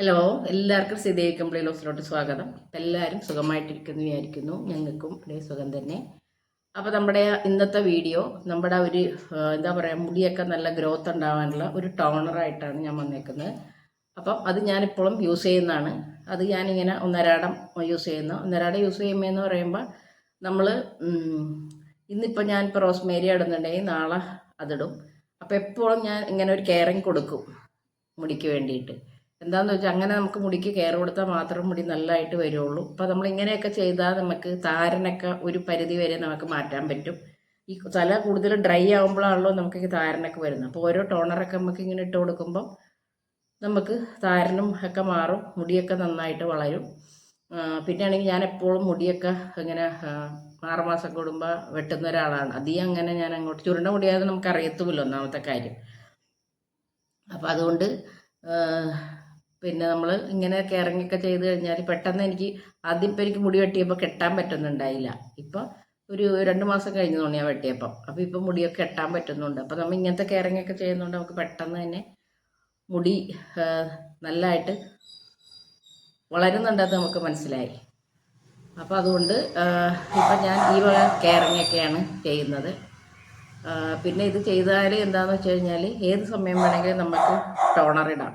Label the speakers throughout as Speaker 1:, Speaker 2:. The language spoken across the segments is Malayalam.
Speaker 1: ഹലോ എല്ലാവർക്കും സിദേവി കമ്പ്ലി ലോസിലോട്ട് സ്വാഗതം. എല്ലാവരും സുഖമായിട്ടിരിക്കുന്നു വിചാരിക്കുന്നു. ഞങ്ങൾക്കും ഇതേ സുഖം തന്നെ. അപ്പോൾ നമ്മുടെ ഇന്നത്തെ വീഡിയോ നമ്മുടെ ഒരു എന്താ പറയുക മുടിയൊക്കെ നല്ല ഗ്രോത്ത് ഉണ്ടാവാനുള്ള ഒരു ടോണറായിട്ടാണ് ഞാൻ വന്നേക്കുന്നത്. അപ്പം അത് ഞാനിപ്പോഴും യൂസ് ചെയ്യുന്നതാണ്. അത് ഞാനിങ്ങനെ ഒന്നരാടം യൂസ് ചെയ്യുന്നു. ഒന്നരാടം യൂസ് ചെയ്യുമ്പോഴെന്ന് പറയുമ്പോൾ നമ്മൾ ഇന്നിപ്പോൾ ഞാൻ ഇപ്പോൾ റോസ്മേരി ഇടുന്നുണ്ടെങ്കിൽ നാളെ അതിടും. അപ്പോൾ എപ്പോഴും ഞാൻ ഇങ്ങനെ ഒരു കെയറിങ് കൊടുക്കും മുടിക്ക് വേണ്ടിയിട്ട്. എന്താണെന്ന് വെച്ചാൽ അങ്ങനെ നമുക്ക് മുടിക്ക് കെയർ കൊടുത്താൽ മാത്രം മുടി നല്ലതായിട്ട് വരുള്ളൂ. അപ്പോൾ നമ്മൾ ഇങ്ങനെയൊക്കെ ചെയ്താൽ നമുക്ക് താരനൊക്കെ ഒരു പരിധി വരെ നമുക്ക് മാറ്റാൻ പറ്റും. ഈ തല കൂടുതൽ ഡ്രൈ ആകുമ്പോഴാണല്ലോ നമുക്ക് താരനൊക്കെ വരുന്നത്. അപ്പോൾ ഓരോ ടോണറൊക്കെ നമുക്ക് ഇങ്ങനെ ഇട്ട് കൊടുക്കുമ്പോൾ നമുക്ക് താരനും ഒക്കെ മാറും മുടിയൊക്കെ നന്നായിട്ട് വളരും. പിന്നെയാണെങ്കിൽ ഞാൻ എപ്പോഴും മുടിയൊക്കെ ഇങ്ങനെ ആറുമാസം ആറ് മാസം കൂടുമ്പോൾ വെട്ടുന്ന ഒരാളാണ്. അധികം അങ്ങനെ ഞാൻ അങ്ങോട്ട് ചുരുണ്ട മുടിയാതെ നമുക്ക് അറിയത്തുമില്ല ഒന്നാമത്തെ കാര്യം. അപ്പോൾ അതുകൊണ്ട് പിന്നെ നമ്മൾ ഇങ്ങനെ കെയറിങ്ങൊക്കെ ചെയ്ത് കഴിഞ്ഞാൽ പെട്ടെന്ന് എനിക്ക് ആദ്യം ഇപ്പം എനിക്ക് മുടി വെട്ടിയപ്പോൾ കെട്ടാൻ പറ്റുന്നുണ്ടായില്ല. ഇപ്പം ഒരു രണ്ട് മാസം കഴിഞ്ഞു ഞാൻ വെട്ടിയപ്പം. അപ്പോൾ ഇപ്പം മുടിയൊക്കെ കെട്ടാൻ പറ്റുന്നുണ്ട്. അപ്പോൾ നമ്മൾ ഇങ്ങനത്തെ കെയറിങ്ങൊക്കെ ചെയ്യുന്നതുകൊണ്ട് നമുക്ക് പെട്ടെന്ന് തന്നെ മുടി നല്ലതായിട്ട് വളരുന്നുണ്ടെന്ന് നമുക്ക് മനസ്സിലായി. അപ്പോൾ അതുകൊണ്ട് ഇപ്പം ഞാൻ ഈ വക കെയറിങ്ങൊക്കെയാണ് ചെയ്യുന്നത്. പിന്നെ ഇത് ചെയ്താൽ എന്താണെന്ന് വെച്ച് കഴിഞ്ഞാൽ ഏത് സമയം വേണമെങ്കിലും നമുക്ക് ടോണർ ഇടാം.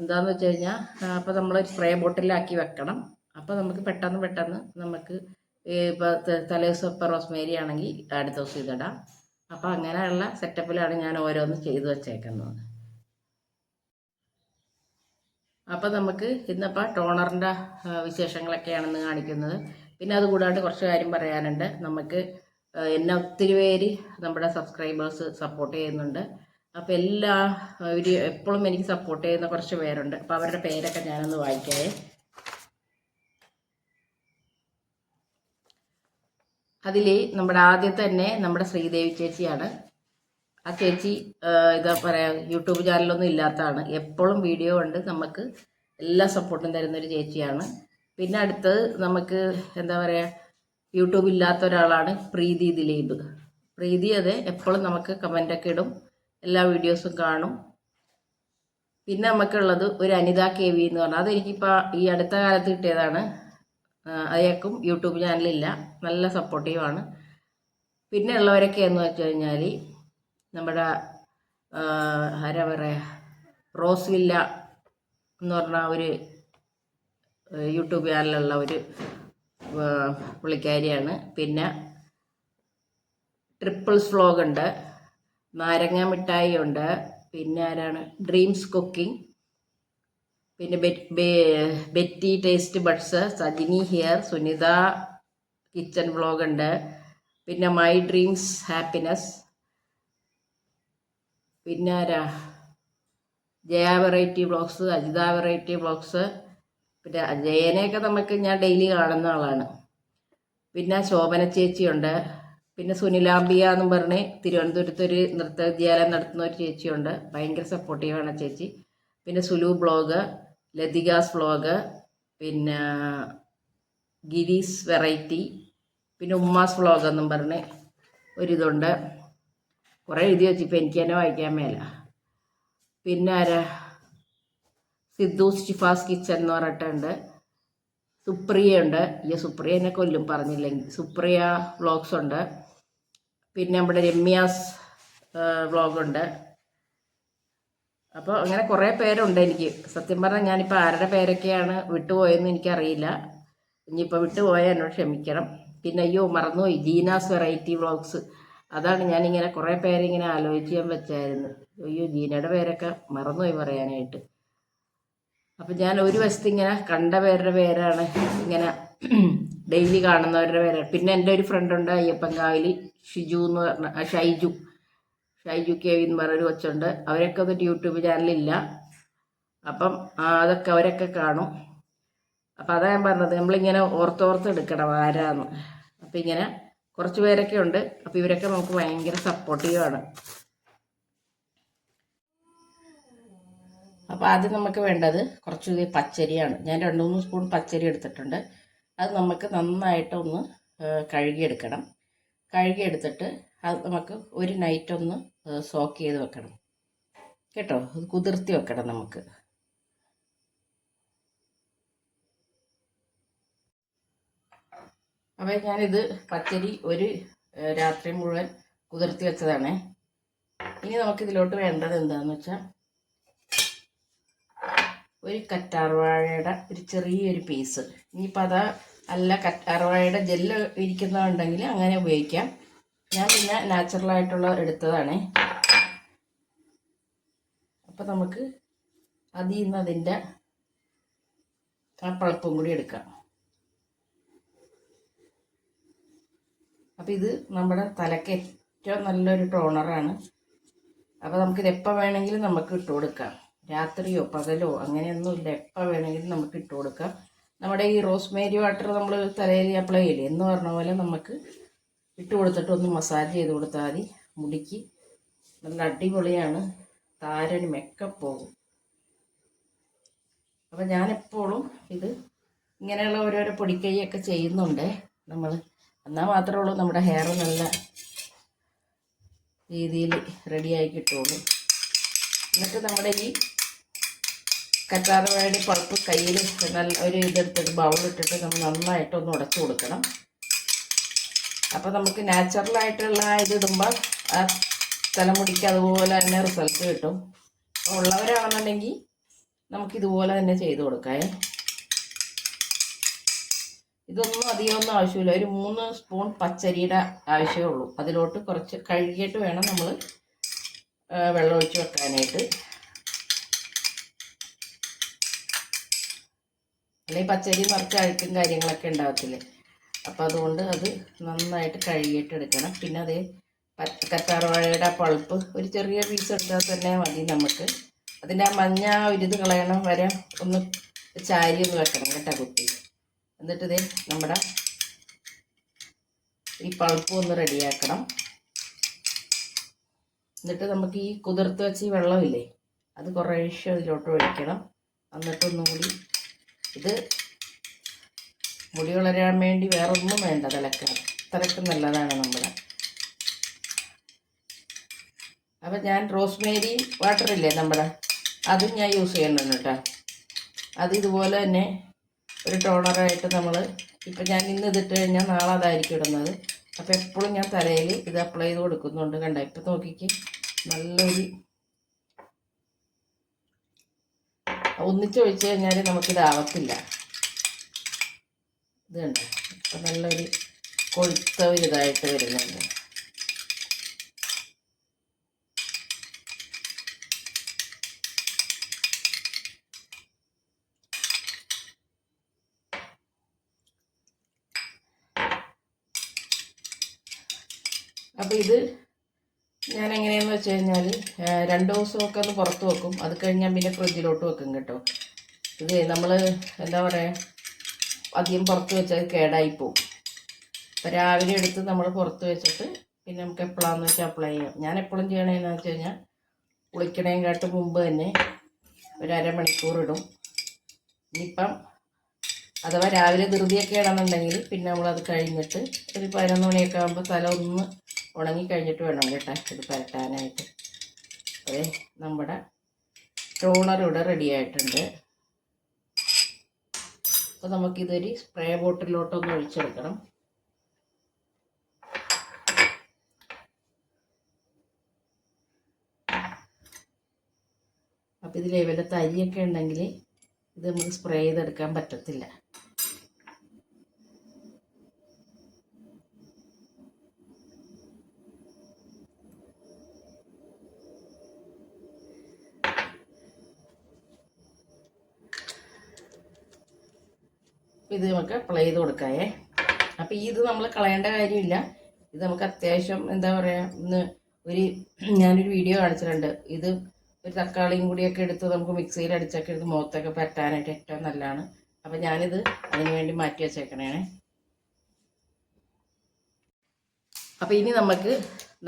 Speaker 1: എന്താണെന്ന് വെച്ച് കഴിഞ്ഞാൽ അപ്പോൾ നമ്മൾ സ്പ്രേ ബോട്ടിലാക്കി വെക്കണം. അപ്പോൾ നമുക്ക് പെട്ടെന്ന് പെട്ടെന്ന് നമുക്ക് ഇപ്പോൾ തലേ ദിവസം റോസ്മേരി ആണെങ്കിൽ അടുത്ത ദിവസം ഇതിടാം. അപ്പോൾ അങ്ങനെയുള്ള സെറ്റപ്പിലാണ് ഞാൻ ഓരോന്ന് ചെയ്തു വച്ചേക്കുന്നത്. അപ്പോൾ നമുക്ക് ഇന്നിപ്പോൾ ടോണറിന്റെ വിശേഷങ്ങളൊക്കെയാണെന്ന് കാണിക്കുന്നത്. പിന്നെ അതുകൂടാണ്ട് കുറച്ച് കാര്യം പറയാനുണ്ട്. നമുക്ക് എന്നെ ഒത്തിരി പേര് നമ്മുടെ സബ്സ്ക്രൈബേഴ്സ് സപ്പോർട്ട് ചെയ്യുന്നുണ്ട്. അപ്പോൾ എല്ലാ ഒരു എപ്പോഴും എനിക്ക് സപ്പോർട്ട് ചെയ്യുന്ന കുറച്ച് പേരുണ്ട്. അപ്പോൾ അവരുടെ പേരൊക്കെ ഞാനൊന്ന് വായിക്കാവേ അതിൽ നമ്മുടെ ആദ്യത്തെ തന്നെ നമ്മുടെ ശ്രീദേവി ചേച്ചിയാണ്. ആ ചേച്ചി ഇതാ പറയാ യൂട്യൂബ് ചാനലൊന്നും ഇല്ലാത്തതാണ്. എപ്പോഴും വീഡിയോ ഉണ്ട് നമുക്ക് എല്ലാ സപ്പോർട്ടും തരുന്ന ഒരു ചേച്ചിയാണ്. പിന്നെ അടുത്തത് നമുക്ക് എന്താ പറയുക യൂട്യൂബ് ഇല്ലാത്ത ഒരാളാണ് പ്രീതി ദിലീപ്. പ്രീതി അതെ എപ്പോഴും നമുക്ക് കമന്റൊക്കെ ഇടും. എല്ലാ വീഡിയോസും കാണും. പിന്നെ നമുക്കുള്ളത് ഒരു അനിത കെ വി എന്ന് പറഞ്ഞാൽ അതെനിക്കിപ്പോൾ ഈ അടുത്ത കാലത്ത് കിട്ടിയതാണ്. അയാൾക്കും യൂട്യൂബ് ചാനലില്ല. നല്ല സപ്പോർട്ടീവാണ് പിന്നെ ഉള്ളവരൊക്കെ എന്ന് വെച്ച് കഴിഞ്ഞാൽ നമ്മുടെ ആരാ പറയുക റോസ് വില്ല എന്ന് പറഞ്ഞ ഒരു യൂട്യൂബ് ചാനലുള്ള ഒരു പുള്ളിക്കാരിയാണ്. പിന്നെ ട്രിപ്പിൾസ് വ്ലോഗ് ഉണ്ട് നാരങ്ങ മിഠായി ഉണ്ട്. പിന്നെ ആരാണ്? ഡ്രീംസ് കുക്കിംഗ് പിന്നെ Betty taste buds Sajini here Sunitha kitchen vlog ഉണ്ട്. പിന്നെ മൈ ഡ്രീംസ് ഹാപ്പിനെസ് പിന്നെ ആരാ? Jaya variety vlogs Ajitha variety vlogs പിന്നെ ജയനെയൊക്കെ നമുക്ക് ഞാൻ ഡെയിലി കാണുന്ന ആളാണ്. പിന്നെ ശോഭന ചേച്ചിയുണ്ട് പിന്നെ സുനിലാംബിയ എന്ന് പറഞ്ഞ് തിരുവനന്തപുരത്ത് ഒരു നൃത്ത വിദ്യാലയം നടത്തുന്ന ഒരു ചേച്ചിയുണ്ട്. ഭയങ്കര സപ്പോർട്ടീവാണ് ചേച്ചി. പിന്നെ സുലു ബ്ലോഗ് ലതികാസ് ബ്ലോഗ് പിന്നെ ഗിരീസ് വെറൈറ്റി പിന്നെ ഉമ്മാസ് ബ്ലോഗ് എന്നും പറഞ്ഞ് ഒരിതുണ്ട്. കുറേ എഴുതി വെച്ചു ഇപ്പം എനിക്ക് തന്നെ വായിക്കാൻ മേല. പിന്നെ ആരാ? സിദ്ധു ഷിഫാസ് കിച്ചൻ എന്ന് പറഞ്ഞിട്ടുണ്ട്. സുപ്രിയ ഉണ്ട്. ഈ സുപ്രിയ എന്നെ കൊല്ലും പറഞ്ഞില്ലെങ്കിൽ. സുപ്രിയ വ്ളോഗ്സ് ഉണ്ട്. പിന്നെ നമ്മുടെ രമ്യാസ് വ്ളോഗുണ്ട്. അപ്പോൾ അങ്ങനെ കുറേ പേരുണ്ട് എനിക്ക്. സത്യം പറഞ്ഞാൽ ഞാനിപ്പോൾ ആരുടെ പേരൊക്കെയാണ് വിട്ടുപോയെന്ന് എനിക്കറിയില്ല. ഇനിയിപ്പോൾ വിട്ടുപോയാൽ എന്നോട് ക്ഷമിക്കണം. പിന്നെ അയ്യോ മറന്നുപോയി. Jeena's variety vlogs. അതാണ് ഞാനിങ്ങനെ കുറേ പേരിങ്ങനെ ആലോചിക്കാൻ വെച്ചായിരുന്നു. അയ്യോ ജീനയുടെ പേരൊക്കെ മറന്നുപോയി പറയാനായിട്ട്. അപ്പം ഞാൻ ഒരു വശത്ത് ഇങ്ങനെ കണ്ട പേരുടെ പേരാണ് ഇങ്ങനെ ഡെയിലി കാണുന്നവരുടെ പേരാണ് പിന്നെ എന്റെ ഒരു ഫ്രണ്ട് ഫ്രണ്ടുണ്ട് അയ്യപ്പൻകാവിൽ ഷിജു എന്ന് പറഞ്ഞ ഷൈജു. ഷൈജു കെ വി എന്ന് പറഞ്ഞൊരു കൊച്ചുണ്ട്. അവരൊക്കെ ഒന്നും യൂട്യൂബ് ചാനലില്ല അപ്പം അതൊക്കെ അവരൊക്കെ കാണും. അപ്പം അതാ ഞാൻ പറഞ്ഞത് നമ്മളിങ്ങനെ ഓർത്തോർത്ത് എടുക്കണം ആരാന്ന്. അപ്പം ഇങ്ങനെ കുറച്ച് പേരൊക്കെ ഉണ്ട്. അപ്പം ഇവരൊക്കെ നമുക്ക് ഭയങ്കര സപ്പോർട്ടീവാണ് അപ്പോൾ ആദ്യം നമുക്ക് വേണ്ടത് കുറച്ച് പച്ചരിയാണ്. ഞാൻ രണ്ട് മൂന്ന് സ്പൂൺ പച്ചരി എടുത്തിട്ടുണ്ട്. അത് നമുക്ക് നന്നായിട്ട് ഒന്ന് കഴുകിയെടുക്കണം. കഴുകിയെടുത്തിട്ട് അത് നമുക്ക് ഒരു നൈറ്റ് ഒന്ന് സോക്ക് ചെയ്ത് വെക്കണം. കേട്ടോ? അത് കുതിർത്തി വെക്കണം നമുക്ക്. അപ്പോൾ ഞാനിത് പച്ചരി ഒരു രാത്രി മുഴുവൻ കുതിർത്തി വെച്ചതാണ്. ഇനി നമുക്ക് ഇതിലോട്ട് വേണ്ടത് എന്താണെന്ന് വെച്ചാൽ ഒരു കറ്റാർവാഴയുടെ ഒരു ചെറിയൊരു പീസ് ഇനിയിപ്പോൾ അതാ അല്ല കറ്റാർവാഴയുടെ ജെല്ല് ഇരിക്കുന്നതുണ്ടെങ്കിൽ അങ്ങനെ ഉപയോഗിക്കാം. ഞാൻ പിന്നെ നാച്ചുറലായിട്ടുള്ള എടുത്തതാണ്. അപ്പോൾ നമുക്ക് അതിൽ നിന്ന് അതിന്റെ ആ പളപ്പും കൂടി എടുക്കാം. അപ്പോൾ ഇത് നമ്മുടെ തലയ്ക്ക് ഏറ്റവും നല്ലൊരു ടോണറാണ് അപ്പോൾ നമുക്കിത് എപ്പോൾ വേണമെങ്കിലും നമുക്ക് ഇട്ട് കൊടുക്കാം. രാത്രിയോ പകലോ അങ്ങനെയൊന്നുമില്ല. എപ്പോൾ വേണമെങ്കിലും നമുക്ക് ഇട്ട് കൊടുക്കാം. നമ്മുടെ ഈ റോസ്മേരി വാട്ടർ നമ്മൾ തലയിൽ അപ്ലൈ ചെയ്യില്ലേ? എന്ന് പറഞ്ഞ പോലെ നമുക്ക് ഇട്ട് കൊടുത്തിട്ട് ഒന്ന് മസാജ് ചെയ്ത് കൊടുത്താൽ മതി. മുടിക്ക് നല്ല അടിപൊളിയാണ്. താരനും ഒക്കെ പോകും. അപ്പം ഞാനെപ്പോഴും ഇത് ഇങ്ങനെയുള്ള ഓരോരോ പൊടിക്കൈയൊക്കെ ചെയ്യുന്നുണ്ട്. നമ്മൾ എന്നാൽ മാത്രമേ ഉള്ളൂ നമ്മുടെ ഹെയർ നല്ല രീതിയിൽ റെഡിയായി കിട്ടുള്ളൂ. എന്നിട്ട് നമ്മുടെ ഈ കറ്റാർവാഴയുടെ പൾപ്പ് കയ്യിൽ നല്ല ഒരു ഇതെടുത്തിട്ട് ബൗളിട്ടിട്ട് നമ്മൾ നന്നായിട്ടൊന്ന് ഉടച്ചു കൊടുക്കണം. അപ്പോൾ നമുക്ക് നാച്ചുറലായിട്ടുള്ള ഇത് ഇടുമ്പോൾ ആ തലമുടിക്ക് അതുപോലെ തന്നെ റിസൾട്ട് കിട്ടും. ഉള്ളവരാണെന്നുണ്ടെങ്കിൽ നമുക്ക് ഇതുപോലെ തന്നെ ചെയ്ത് കൊടുക്കാം. ഇതൊന്നും അധികമൊന്നും ആവശ്യമില്ല. ഒരു മൂന്ന് സ്പൂൺ പച്ചരിയുടെ ആവശ്യമേ ഉള്ളൂ അതിലോട്ട് കുറച്ച് കഴുകിയിട്ട് വേണം നമ്മൾ വെള്ളം ഒഴിച്ച് വെക്കാനായിട്ട്. അല്ലെങ്കിൽ പച്ചരി മറിച്ച് അഴുക്കും കാര്യങ്ങളൊക്കെ ഉണ്ടാകത്തില്ലേ അപ്പോൾ അതുകൊണ്ട് അത് നന്നായിട്ട് കഴുകിയിട്ട് എടുക്കണം. പിന്നെ അത് കറ്റാർവാഴയുടെ പൾപ്പ് ഒരു ചെറിയ പീസ് എടുത്താൽ തന്നെ മതി നമുക്ക്. അതിന്റെ ആ മഞ്ഞ ഒരു ഇത് കളയണം. വരെ ഒന്ന് ചാരി ഒന്ന് വെക്കണം കേട്ടോ കുത്തി എന്നിട്ട് ഇത് നമ്മുടെ ഈ പൾപ്പ് ഒന്ന് റെഡിയാക്കണം. എന്നിട്ട് നമുക്ക് ഈ കുതിർത്ത് വെച്ച് ഈ വെള്ളമില്ലേ അത് കുറേശ്ശെ അതിലോട്ട് ഒഴിക്കണം. എന്നിട്ടൊന്നും കൂടി ഇത് മുടി വളരാൻ വേണ്ടി വേറൊന്നും വേണ്ട തിളക്കാൻ തിളക്കം നല്ലതാണ് നമ്മുടെ. അപ്പം ഞാൻ റോസ്മേരി വാട്ടർ ഇല്ലേ നമ്മുടെ? അതും ഞാൻ യൂസ് ചെയ്യുന്നുണ്ട് കേട്ടോ. അത് ഇതുപോലെ തന്നെ ഒരു ടോണറായിട്ട് നമ്മൾ ഇപ്പം ഞാൻ ഇന്ന് ഇതിട്ട് കഴിഞ്ഞാൽ നാളെ അതായിരിക്കും ഇടുന്നത്. അപ്പോൾ എപ്പോഴും ഞാൻ തലയിൽ ഇത് അപ്ലൈ ചെയ്ത് കൊടുക്കുന്നുണ്ട് കണ്ട? ഇപ്പം നോക്കിക്ക്. നല്ലൊരു ഒന്നിച്ചൊഴിച്ച് കഴിഞ്ഞാൽ നമുക്കിതാവത്തില്ല ഇത് കണ്ടോ? ഇപ്പം നല്ലൊരു കൊഴുത്ത ഒരു ഇതായിട്ട് വരുന്നുണ്ട്. അപ്പോൾ ഇത് ഞാൻ എങ്ങനെയാണെന്ന് വെച്ച് കഴിഞ്ഞാൽ രണ്ട് ദിവസമൊക്കെ ഒന്ന് പുറത്ത് വെക്കും. അത് കഴിഞ്ഞാൽ പിന്നെ ഫ്രിഡ്ജിലോട്ട് വെക്കും കേട്ടോ. ഇത് നമ്മൾ എന്താ പറയുക അധികം പുറത്ത് വെച്ചാൽ കേടായി പോകും അപ്പോൾ രാവിലെ എടുത്ത് നമ്മൾ പുറത്ത് വെച്ചിട്ട് പിന്നെ നമുക്ക് എപ്പോഴാണെന്ന് വെച്ചാൽ അപ്ലൈ ചെയ്യാം. ഞാൻ എപ്പോഴും ചെയ്യണതെന്ന് വെച്ച് കഴിഞ്ഞാൽ കുളിക്കണേക്കാട്ട് മുമ്പ് തന്നെ ഒരു അരമണിക്കൂർ ഇടും. ഇനിയിപ്പം അഥവാ രാവിലെ ധൃതിയൊക്കെ ആണെന്നുണ്ടെങ്കിൽ പിന്നെ നമ്മളത് കഴിഞ്ഞിട്ട് ഒരു പതിനൊന്ന് മണിയൊക്കെ ആകുമ്പോൾ തല ഒന്ന് ഉണങ്ങി കഴിഞ്ഞിട്ട് വേണം കേട്ടോ ഇത് പരട്ടാനായിട്ട് അതെ നമ്മുടെ ടോണർ ഇവിടെ റെഡി ആയിട്ടുണ്ട്. അപ്പോൾ നമുക്കിതൊരു സ്പ്രേ ബോട്ടിലോട്ടൊന്ന് ഒഴിച്ചെടുക്കണം. അപ്പോൾ ഇതിൽ വല്ല തരിയൊക്കെ ഉണ്ടെങ്കിൽ ഇത് നമുക്ക് സ്പ്രേ ചെയ്തെടുക്കാൻ പറ്റത്തില്ല. ഇത് നമുക്ക് അപ്ലൈ ചെയ്ത് കൊടുക്കാവേ. അപ്പോൾ ഇത് നമ്മൾ കളയേണ്ട കാര്യമില്ല. ഇത് നമുക്ക് അത്യാവശ്യം എന്താ പറയുക ഇന്ന് ഒരു ഞാനൊരു വീഡിയോ കാണിച്ചിട്ടുണ്ട്. ഇത് ഒരു തക്കാളിയും കൂടിയൊക്കെ എടുത്ത് നമുക്ക് മിക്സിയിൽ അടിച്ചൊക്കെ എടുത്ത് മുഖത്തൊക്കെ പറ്റാനായിട്ട് ഏറ്റവും നല്ലതാണ്. അപ്പം ഞാനിത് അതിന് വേണ്ടി മാറ്റി വെച്ചേക്കണേ അപ്പോൾ ഇനി നമുക്ക്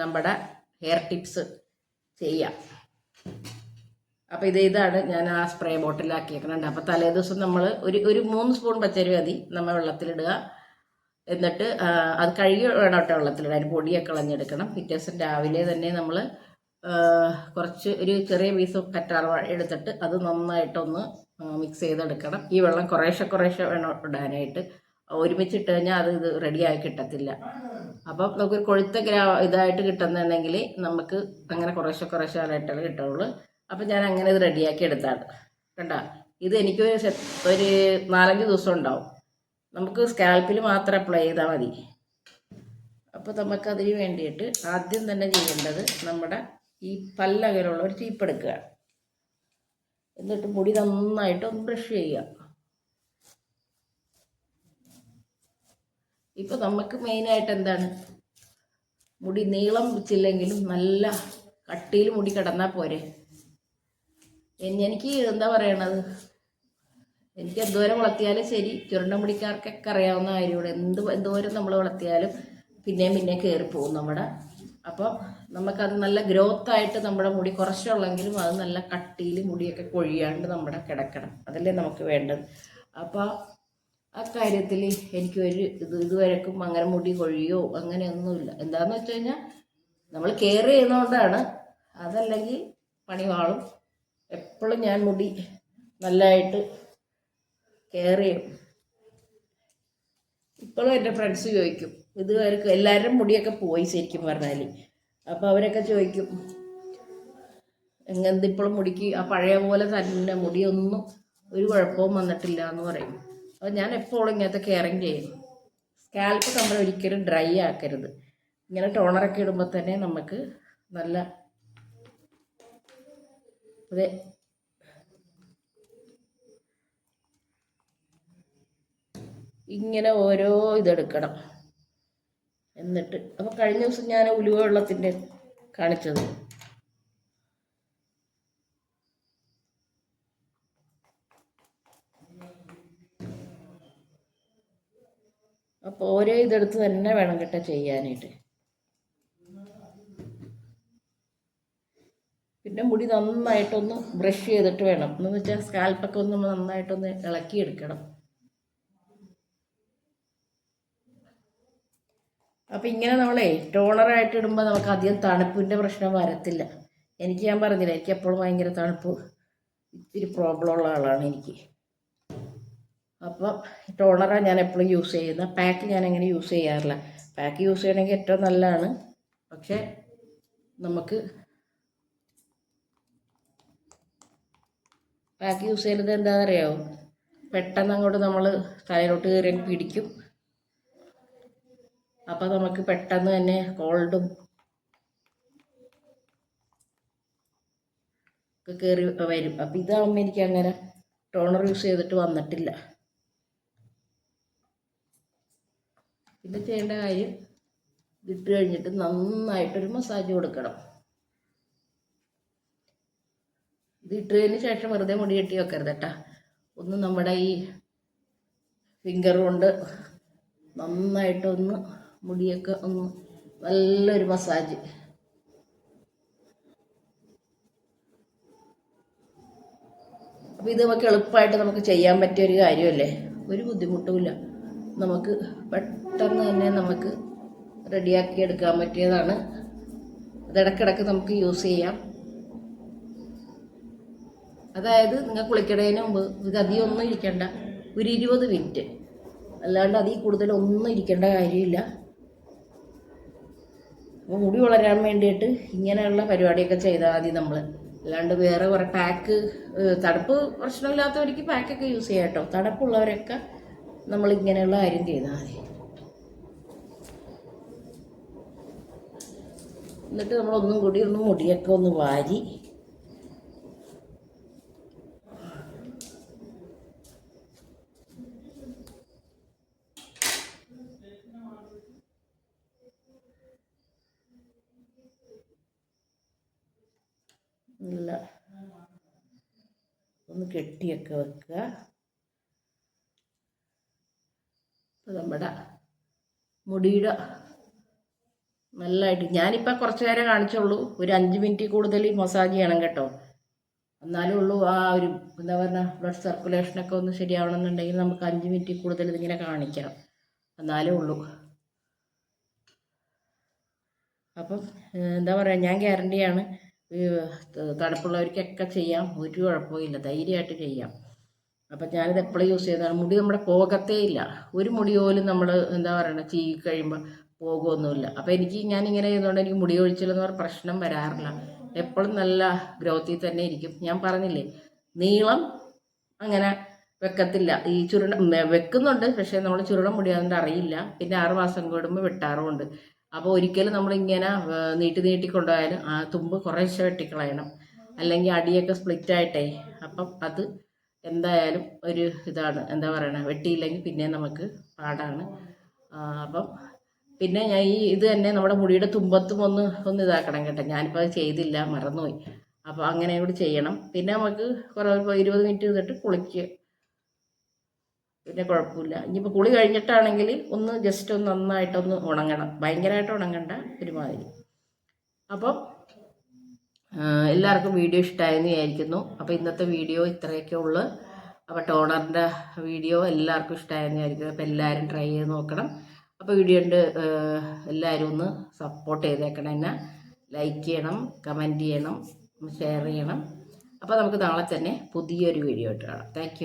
Speaker 1: നമ്മുടെ ഹെയർ ടിപ്സ് ചെയ്യാം. അപ്പോൾ ഇത് ഇതാണ് ഞാൻ ആ സ്പ്രേ ബോട്ടിലാക്കിയേക്കുന്നുണ്ട് അപ്പോൾ തലേ ദിവസം നമ്മൾ ഒരു ഒരു മൂന്ന് സ്പൂൺ പച്ചരി മതി. നമ്മൾ വെള്ളത്തിലിടുക. എന്നിട്ട് അത് കഴുകി വേണം കേട്ടോ വെള്ളത്തിലിടുക അതിന് പൊടിയൊക്കെ കളഞ്ഞെടുക്കണം. പിറ്റേ ദിവസം രാവിലെ തന്നെ നമ്മൾ കുറച്ച് ഒരു ചെറിയ പീസ് കറ്റാർ വാഴ എടുത്തിട്ട് അത് നന്നായിട്ടൊന്ന് മിക്സ് ചെയ്തെടുക്കണം. ഈ വെള്ളം കുറേശ്ശെ കുറേശ്ശെ വേണം ഇടാനായിട്ട്. ഒരുമിച്ചിട്ട് കഴിഞ്ഞാൽ അത് ഇത് റെഡിയായി കിട്ടത്തില്ല. അപ്പം നമുക്കൊരു കൊഴുത്ത ഗ്രാ ഇതായിട്ട് കിട്ടുന്നുണ്ടെങ്കിൽ നമുക്ക് അങ്ങനെ കുറേശ്ശെ കുറേശ്ശെ ആയിട്ടേ കിട്ടുള്ളൂ. അപ്പം ഞാൻ അങ്ങനെ ഇത് റെഡിയാക്കി എടുത്താണ് കണ്ട? ഇത് എനിക്ക് ഒരു നാലഞ്ച് ദിവസം ഉണ്ടാവും. നമുക്ക് സ്കാൽപ്പിൽ മാത്രം അപ്ലൈ ചെയ്താൽ മതി. അപ്പോൾ നമുക്കതിന് വേണ്ടിയിട്ട് ആദ്യം തന്നെ ചെയ്യേണ്ടത് നമ്മുടെ ഈ പല്ലകലുള്ള ഒരു ചീപ്പ് എടുക്കുക. എന്നിട്ട് മുടി നന്നായിട്ട് ഒന്ന് ബ്രഷ് ചെയ്യുക. ഇപ്പോൾ നമുക്ക് മെയിനായിട്ട് എന്താണ്? മുടി നീളം വെച്ചില്ലെങ്കിലും നല്ല കട്ടിയിൽ മുടി കിടന്നാൽ പോരെ. എനിക്ക് എന്താ പറയണത്? എനിക്ക് എന്തോരം വളർത്തിയാലും ശരി ചുരുണ്ട മുടിക്കാർക്കൊക്കെ അറിയാവുന്ന കാര്യമാണ്. എന്ത് എന്തോരം നമ്മൾ വളർത്തിയാലും പിന്നെയും പിന്നെ കയറി പോകും നമ്മുടെ. അപ്പോൾ നമുക്കത് നല്ല ഗ്രോത്ത് ആയിട്ട് നമ്മുടെ മുടി കുറച്ചുള്ളെങ്കിലും അത് നല്ല കട്ടിയിൽ മുടിയൊക്കെ കൊഴിയാണ്ട് നമ്മുടെ കിടക്കണം. അതല്ലേ നമുക്ക് വേണ്ടത്. അപ്പോൾ ആ കാര്യത്തിൽ എനിക്ക് ഒരു ഇത് ഇതുവരെക്കും അങ്ങനെ മുടി കൊഴിയോ അങ്ങനെയൊന്നുമില്ല. എന്താണെന്ന് വെച്ച് കഴിഞ്ഞാൽ നമ്മൾ കെയർ ചെയ്യുന്നതുകൊണ്ടാണ് അതല്ലെങ്കിൽ പണി വാളും എപ്പോഴും ഞാൻ മുടി നല്ലതായിട്ട് കെയർ ചെയ്യും. ഇപ്പോഴും എന്റെ ഫ്രണ്ട്സ് ചോദിക്കും ഇത് അവർക്ക് എല്ലാവരും മുടിയൊക്കെ പോയി ശരിക്കും പറഞ്ഞാൽ അപ്പോൾ അവരൊക്കെ ചോദിക്കും എങ്ങനത്തെ ഇപ്പോഴും മുടിക്ക്? ആ പഴയ പോലെ തന്നെ മുടിയൊന്നും ഒരു കുഴപ്പവും വന്നിട്ടില്ല എന്ന് പറയും. അപ്പോൾ ഞാൻ എപ്പോഴും ഇങ്ങനത്തെ കെയറിങ് ചെയ്യും. സ്കാൽപ്പ് നമ്മൾ ഒരിക്കലും ഡ്രൈ ആക്കരുത്. ഇങ്ങനെ ടോണറൊക്കെ ഇടുമ്പോൾ തന്നെ നമുക്ക് നല്ല അതെ. ഇങ്ങനെ ഓരോ ഇതെടുക്കണം. എന്നിട്ട് അപ്പോൾ കഴിഞ്ഞ ദിവസം ഞാൻ ഉലുവ വെള്ളത്തിന്റെ കാണിച്ചത്. അപ്പോൾ ഓരോ ഇതെടുത്ത് തന്നെ വേണം കേട്ടോ ചെയ്യാനായിട്ട്. പിന്നെ മുടി നന്നായിട്ടൊന്ന് ബ്രഷ് ചെയ്തിട്ട് വേണം. എന്ന് വെച്ചാൽ സ്കാൽപ്പൊക്കെ ഒന്ന് നമ്മൾ നന്നായിട്ടൊന്ന് ഇളക്കിയെടുക്കണം. അപ്പം ഇങ്ങനെ നമ്മളെ ടോണറായിട്ട് ഇടുമ്പോൾ നമുക്ക് അധികം തണുപ്പിന്റെ പ്രശ്നം വരത്തില്ല. എനിക്ക് ഞാൻ പറഞ്ഞില്ല എനിക്ക് എപ്പോഴും ഭയങ്കര തണുപ്പ് ഇത്തിരി പ്രോബ്ലം ഉള്ള ആളാണ് എനിക്ക്. അപ്പം ടോണറാണ് ഞാൻ എപ്പോഴും യൂസ് ചെയ്യുന്നത് പാക്ക് ഞാൻ അങ്ങനെ യൂസ് ചെയ്യാറില്ല. പാക്ക് യൂസ് ചെയ്യണമെങ്കിൽ ഏറ്റവും നല്ലതാണ്. പക്ഷേ നമുക്ക് പാക്ക് യൂസ് ചെയ്യുന്നത് എന്താണെന്ന് അറിയാമോ പെട്ടെന്ന് അങ്ങോട്ട് നമ്മൾ തലയിലോട്ട് കയറി പിടിക്കും. അപ്പോൾ നമുക്ക് പെട്ടെന്ന് തന്നെ കോൾഡും ഒക്കെ കയറി വരും. അപ്പം ഇതാകുമ്പോൾ എനിക്ക് അങ്ങനെ ടോണർ യൂസ് ചെയ്തിട്ട് വന്നിട്ടില്ല. പിന്നെ ചെയ്യേണ്ട കാര്യം ഇട്ട് കഴിഞ്ഞിട്ട് നന്നായിട്ടൊരു മസാജ് കൊടുക്കണം. ഇത് ഇട്ടതിന് ശേഷം വെറുതെ മുടി കെട്ടി വെക്കരുത് കേട്ടാ. ഒന്ന് നമ്മുടെ ഈ ഫിംഗർ കൊണ്ട് നന്നായിട്ടൊന്ന് മുടിയൊക്കെ ഒന്ന് നല്ലൊരു മസാജ് അപ്പോൾ ഇത് നമുക്ക് എളുപ്പമായിട്ട് നമുക്ക് ചെയ്യാൻ പറ്റിയ ഒരു കാര്യമല്ലേ? ഒരു ബുദ്ധിമുട്ടുമില്ല. നമുക്ക് പെട്ടെന്ന് തന്നെ നമുക്ക് റെഡിയാക്കി എടുക്കാൻ പറ്റിയതാണ്. അത് ഇടയ്ക്കിടയ്ക്ക് നമുക്ക് യൂസ് ചെയ്യാം. അതായത് നിങ്ങൾ കുളിക്കണതിന് മുമ്പ് ഇത് അധികം ഒന്നും ഇരിക്കേണ്ട. ഒരു ഇരുപത് മിനിറ്റ്. അല്ലാണ്ട് അതിൽ കൂടുതൽ ഒന്നും ഇരിക്കേണ്ട കാര്യമില്ല. അപ്പോൾ മുടി വളരാൻ വേണ്ടിയിട്ട് ഇങ്ങനെയുള്ള പരിപാടിയൊക്കെ ചെയ്താൽ മതി നമ്മൾ അല്ലാണ്ട് വേറെ കുറേ പാക്ക് തണുപ്പ് പ്രശ്നമില്ലാത്തവർക്ക് പാക്കൊക്കെ യൂസ് ചെയ്യാം കേട്ടോ. തണുപ്പുള്ളവരൊക്കെ നമ്മൾ ഇങ്ങനെയുള്ള കാര്യം ചെയ്താൽ മതി. എന്നിട്ട് നമ്മളൊന്നും കൂടി ഒന്ന് മുടിയൊക്കെ ഒന്ന് വാരി നല്ല ഒന്ന് കെട്ടിയൊക്കെ വെക്കുക. അപ്പോൾ നമ്മുടെ മുടിയുടെ നല്ലതായിട്ട് ഞാനിപ്പോൾ കുറച്ച് നേരം കാണിച്ചുള്ളൂ. ഒരു അഞ്ച് മിനിറ്റ് കൂടുതൽ മസാജ് ചെയ്യണം കേട്ടോ. എന്നാലേ ഉള്ളൂ ആ ഒരു എന്താ പറയുക ബ്ലഡ് സർക്കുലേഷനൊക്കെ ഒന്ന് ശരിയാവണമെന്നുണ്ടെങ്കിൽ നമുക്ക് അഞ്ച് മിനിറ്റ് കൂടുതൽ ഇതിങ്ങനെ കാണിക്കണം. എന്നാലേ ഉള്ളൂ. അപ്പം എന്താ പറയുക ഞാൻ ഗ്യാരണ്ടിയാണ് തണുപ്പുള്ളവർക്കൊക്കെ ചെയ്യാം. ഒരു കുഴപ്പമില്ല ധൈര്യമായിട്ട് ചെയ്യാം. അപ്പം ഞാനിത് എപ്പോഴും യൂസ് ചെയ്യുന്നതാണ്. മുടി നമ്മുടെ പോകത്തേ ഇല്ല. ഒരു മുടി പോലും നമ്മൾ എന്താ പറയണ ചീകി കഴിയുമ്പോൾ പോകുമൊന്നുമില്ല അപ്പോൾ എനിക്ക് ഞാനിങ്ങനെ ചെയ്തുകൊണ്ട് എനിക്ക് മുടി ഒഴിച്ചില്ലെന്ന് പറഞ്ഞ പ്രശ്നം വരാറില്ല. എപ്പോഴും നല്ല ഗ്രോത്തിൽ തന്നെ ഇരിക്കും. ഞാൻ പറഞ്ഞില്ലേ നീളം അങ്ങനെ വെക്കത്തില്ല. ഈ ചുരുണ്ട വെക്കുന്നുണ്ട്. പക്ഷേ നമ്മൾ ചുരുടം മുടിയാതുകൊണ്ട് അറിയില്ല. പിന്നെ ആറ് മാസം കൂടുമ്പോൾ വെട്ടാറുമുണ്ട്. അപ്പോൾ ഒരിക്കലും നമ്മളിങ്ങനെ നീട്ടി നീട്ടി കൊണ്ടുപോയാലും ആ തുമ്പ് കുറേശ്ശെ വെട്ടിക്കളയണം. അല്ലെങ്കിൽ അടിയൊക്കെ സ്പ്ലിറ്റ് ആയിട്ടേ. അപ്പം അത് എന്തായാലും ഒരു ഇതാണ്. എന്താ പറയണ? വെട്ടിയില്ലെങ്കിൽ പിന്നെ നമുക്ക് പാടാണ്. അപ്പം പിന്നെ ഞാൻ ഈ ഇത് തന്നെ നമ്മുടെ മുടിയുടെ തുമ്പത്തും ഒന്ന് ഒന്ന് ഇതാക്കണം കേട്ടോ. ഞാനിപ്പോൾ അത് ചെയ്തില്ല. മറന്നുപോയി. അപ്പോൾ അങ്ങനെ കൂടി ചെയ്യണം. പിന്നെ നമുക്ക് കുറേ ഇരുപത് മിനിറ്റ് ഇതിട്ട് കുളിക്കുക. പിന്നെ കുഴപ്പമില്ല. ഇനിയിപ്പോൾ കുളി കഴിഞ്ഞിട്ടാണെങ്കിൽ ഒന്ന് ജസ്റ്റ് ഒന്ന് നന്നായിട്ടൊന്ന് ഉണങ്ങണം. ഭയങ്കരമായിട്ട് ഉണങ്ങണ്ട ഒരുമാതിരി. അപ്പം എല്ലാവർക്കും വീഡിയോ ഇഷ്ടമായെന്ന് വിചാരിക്കുന്നു. അപ്പോൾ ഇന്നത്തെ വീഡിയോ ഇത്രയൊക്കെ ഉള്ളു. അപ്പോൾ ടോണറിന്റെ വീഡിയോ എല്ലാവർക്കും ഇഷ്ടമായെന്ന് വിചാരിക്കുന്നു. അപ്പോൾ എല്ലാവരും ട്രൈ ചെയ്ത് നോക്കണം. അപ്പോൾ വീഡിയോ ഉണ്ട് എല്ലാവരും ഒന്ന് സപ്പോർട്ട് ചെയ്തേക്കണം എന്നെ. ലൈക്ക് ചെയ്യണം കമന്റ് ചെയ്യണം ഷെയർ ചെയ്യണം. അപ്പോൾ നമുക്ക് നാളെ തന്നെ പുതിയൊരു വീഡിയോ ആയിട്ട് കാണാം. താങ്ക്